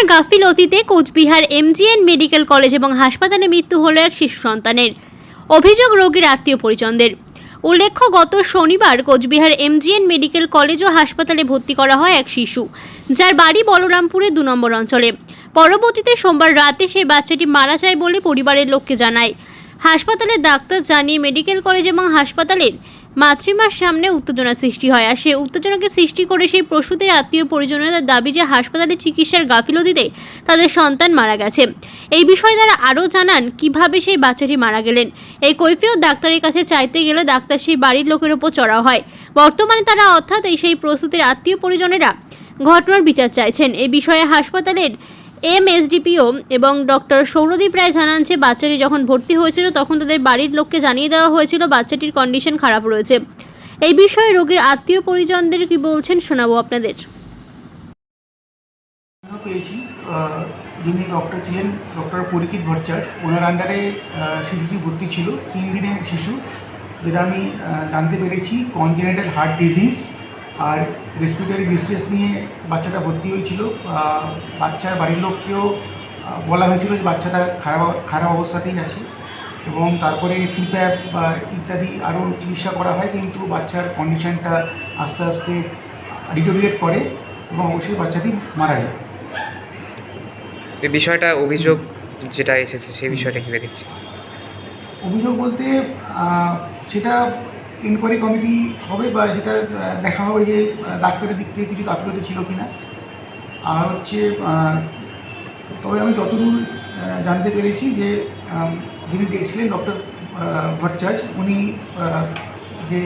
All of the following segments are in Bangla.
চিকিৎসার গাফিলতিতে কোচবিহার এমজিএন মেডিকেল কলেজ এবং হাসপাতালে মৃত্যু হলো এক শিশু সন্তানের। অভিযোগ রোগীর আত্মীয় পরিজনদের। উল্লেখ্য, গত শনিবার কোচবিহার এমজিএন মেডিকেল কলেজ ও হাসপাতালে ভর্তি করা হয় এক শিশু, যার বাড়ি বলরামপুরে দু নম্বর অঞ্চলে। পরবর্তীতে সোমবার রাতে সেই বাচ্চাটি মারা যায় বলে পরিবারের লোককে জানায়। হাসপাতালের ডাক্তার জানিয়ে মেডিকেল কলেজ এবং হাসপাতালের মাতৃমার সামনে উত্তেজনা সৃষ্টি হয় আর সেই উত্তেজনাকে সৃষ্টি করে সেই প্রসূতির আত্মীয় পরিজনেরা দাবি যে হাসপাতালে চিকিৎসার গাফিলতিতে তাদের সন্তান মারা গেছে। এই বিষয়ে তারা আরও জানান কীভাবে সেই বাচ্চাটি মারা গেলেন। এই কৈফিয়ত ডাক্তারের কাছে চাইতে গেলে ডাক্তার সেই বাড়ির লোকের ওপর চড়াও হয়। বর্তমানে তারা অর্থাৎ এই সেই প্রসূতির আত্মীয় পরিজনেরা ঘটনার বিচার চাইছেন। এই বিষয়ে হাসপাতালের এমএসডিপিও এবং ডক্টর সৌরদীপ রায় জানান যে বাচ্চাটি যখন ভর্তি হয়েছিল তখন তাদের বাড়ির লোককে জানিয়ে দেওয়া হয়েছিল বাচ্চাটির কন্ডিশন খারাপ রয়েছে। এই বিষয়ে রোগীর আত্মীয় পরিজনদের কি বলছেন শোনাবো আপনাদের। পেয়েছি যিনি ডক্টর ছিলেন, ডক্টর পরিকিত ভট্টাচার্য, ওনার আন্ডারে শিশুটি ভর্তি ছিল, তিন দিনের শিশু, যেটা আমি জানতে পেরেছি কনজেনেটাল হার্ট ডিজিজ আর রেসপিরেটরি ডিস্ট্রেস নিয়ে বাচ্চাটা ভর্তি হয়েছিল। বাচ্চার বাড়ির লোককেও বলা হয়েছিল যে বাচ্চাটা খারাপ খারাপ অবস্থাতেই আছে এবং তারপরে সিপ্যাপ বা ইত্যাদি আরও চিকিৎসা করা হয় কিন্তু বাচ্চার কন্ডিশনটা আস্তে আস্তে ডিটোরিয়েট করে এবং অবশ্যই বাচ্চাটি মারা যায়। এই বিষয়টা অভিযোগ যেটা এসেছে সেই বিষয়টা কীভাবে দেখছি অভিযোগ বলতে সেটা ইনকোয়ারি কমিটি হবে বা সেটা দেখা হবে যে ডাক্তারের দিক থেকে কিছু গাফিলতি ছিল কি না আর হচ্ছে তবে আমি যতদূর জানতে পেরেছি যে যিনি দেখছিলেন ডক্টর ভট্টাচার্য, উনি যে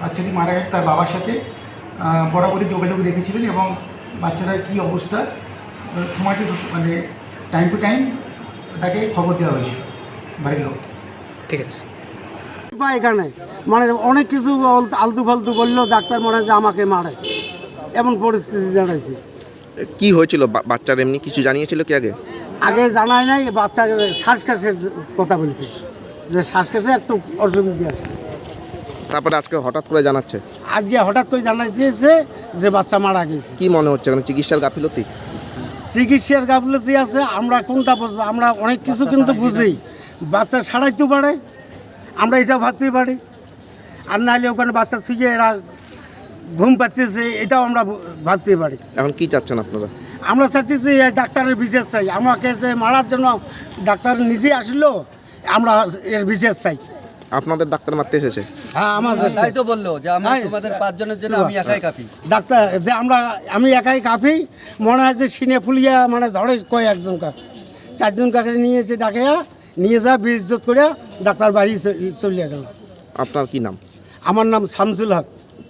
বাচ্চাটি মারা গেছে তার বাবার সাথে বরাবরই যোগাযোগ রেখেছিলেন এবং বাচ্চাটার কী অবস্থা সময়টা মানে টাইম টু টাইম তাকে খবর দেওয়া হয়েছিল, বাড়ির লোক ঠিক আছে। বা এখানে। মানে অনেক কিছু আলতু ফালতু বললেও ডাক্তার মনে হয় যে আমাকে মারে। এমন পরিস্থিতি দাঁড়াইছে। কি হয়েছিল? বাচ্চার এমনি কিছু জানিয়েছিল কি আগে? আগে জানায় নাই বাচ্চা শ্বাসকষ্টের কথা বলছে। যে শ্বাসকষ্টে একটু অসুবিধা আছে। তারপরে আজকে হঠাৎ করে জানাচ্ছে? আজকে হঠাৎ করে জানাই দিয়েছে যে বাচ্চা মারা গেছে। কি মনে হচ্ছে? এখানে চিকিৎসার গাফিলতি? চিকিৎসার গাফলতি আছে আমরা কোনটা বুঝব? আমরা অনেক কিছু কিন্তু বুঝি। বাচ্চা ছাড়াইতে পারে আমরা এটা ভাবতে পারি। আর নাহলে ওখানে বাচ্চা থেকে এরা ঘুম পাচ্ছে এটাও আমরা ভু- ভাবতে পারি। এখন কি চাচ্ছেন আপনারা? আমরা চাচ্ছি যে ডাক্তারের বিশেষ চাই। আমাকে যে মারার জন্য ডাক্তার নিজে আসলো আমরা এর বিশেষ চাই। আপনাদের ডাক্তার মারতে এসেছে? হ্যাঁ আমাদের তাই তো বলল যে আমরা হ্যাঁ, তোমাদের পাঁচজনের জন্য আমি একাই কাপি। ডাক্তার যে আমরা আমি একাই কাঁপি মনে হয় যে সিনে ফুলিয়া মানে ধরে কয় একজন কাক চারজন কাকে নিয়েছে ডাকিয়া নিয়ে যা বিজ্জত করে ডাক্তার বাড়ি চ- চলিয়া গেল। আপনার কি নাম? আমার নাম শামসুল হক।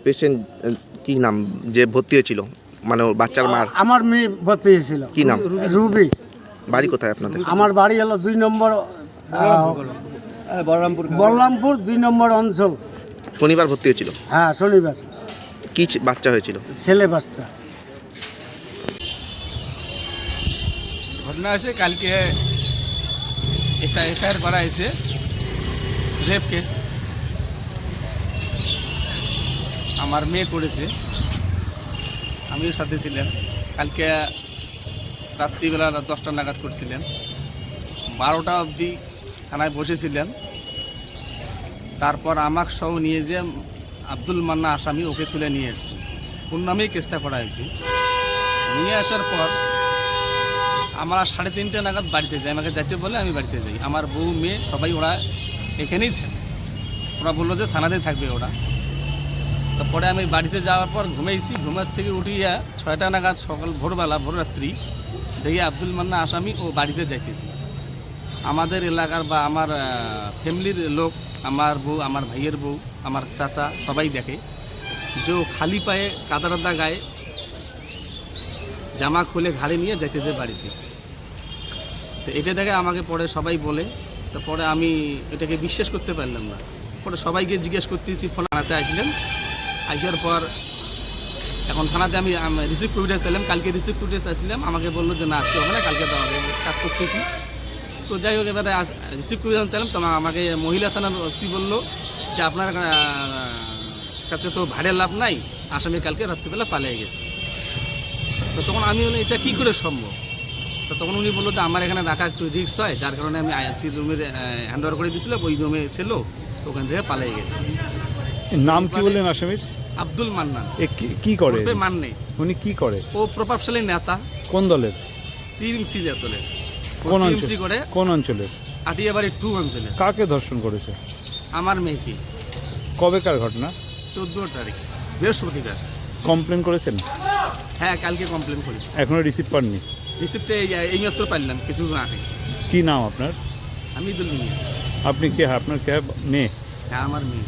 পেশেন্ট কি নাম? যে ভর্তি হয়েছিল? মানে ওর বাচ্চার মার? আমার মেয়ে ভর্তি হয়েছিল। কি নাম? রুবি। বাড়ি কোথায় আপনাদের? আমার বাড়ি হলো দুই নম্বর হ্যাঁ, বলরামপুর বলরামপুর দুই নম্বর অঞ্চল। শনিবার ভর্তি হয়েছিল? হ্যাঁ শনিবার। কি বাচ্চা হয়েছিল? ছেলে বাচ্চা। ঘটনা আছে কালকে একটা এফআইআর করা হয়েছে। Rape case. আমার মেয়ে করেছে আমিও সাথে ছিলাম। কালকে রাত্রিবেলা দশটা নাগাদ করছিলেন বারোটা অবধি থানায় বসেছিলেন তারপর আমাক সহ নিয়ে যে আব্দুল মান্না আসামি ওকে তুলে নিয়ে এসেছি। ওর নামেই কেসটা করা হয়েছে। নিয়ে আসার পর আমরা সাড়ে তিনটে নাগাদ বাড়িতে যাই। আমাকে যাইতে বলে আমি বাড়িতে যাই। আমার বউ, মেয়ে, সবাই ওরা এখানেই ছিল ওরা বলল যে থানাতেই থাকবে ওরা। তো পরে আমি বাড়িতে যাওয়ার পর ঘুমাইছি। ঘুমার থেকে উঠিয়া ছয়টা নাগাদ সকাল ভোরবেলা, ভোররাত্রি দেখি আব্দুল মান্না আসামি ও বাড়িতে যাইতেছি। আমাদের এলাকার বা আমার ফ্যামিলির লোক, আমার বউ, আমার ভাইয়ের বউ, আমার চাচা সবাই দেখে। যে খালি পায়ে কাদা গায়ে জামা খুলে ঘাড়ে নিয়ে যাইতেছে বাড়িতে। তো এটা দেখে আমাকে পরে সবাই বলে, তো পরে আমি এটাকে বিশ্বাস করতে পারলাম না। পরে সবাইকে জিজ্ঞেস করতেছি, ফোন আনাতে আসলেন? আসার পর এখন থানাতে আমি রিসিভ ফুটেজ চাইলাম কালকে রিসিভ ফুটেজ আসছিলাম আমাকে বলল যে, না, আজকে হবে না, কালকে তো আমাকে কাজ করতেছি। তো যাই হোক, এবারে রিসিভ যখন চাইলাম তো আমাকে মহিলা থানার ওসি বলল যে, আপনার কাছে তো ভাড়ের লাভ নাই, আসামি কালকে রাত্রিবেলা পালিয়ে গেছে। তো তখন আমি বলি এটা কী করে সম্ভব? তো তখন উনি বলল যে আমার এখানে রাখা একটু রিক্স হয় যার কারণে আমি আইসি রুমের হ্যান্ড ওভার করে দিয়েছিলাম ওই রুমে ছিল তো ওখান থেকে পালিয়ে গেছে। নাম কি বললেন আসামির? আব্দুল মান্নান। কি- করে? মান্নে। উনি কি করে? ও প্রভাবশালী নেতা। কোন দলের? টিএমসি দলের কোন অঞ্চল করে কোন অঞ্চলের? আটিয়াবাড়ি টু অঞ্চলে কাকে ধর্ষণ করেছে? আমার মেয়েকে। কবেকার ঘটনা? চোদ্দ তারিখ বৃহস্পতিবার। কমপ্লেন করেছেন? হ্যাঁ কালকে কমপ্লেন করেছি। এখনও রিসিভ পাননি? রিসিপ্টে এই মাত্র পারলাম কিছু আগে। কি নাম আপনার? আমি দুল আপনি কে? আপনার কে? মেয়ে? হ্যাঁ আমার মেয়ে।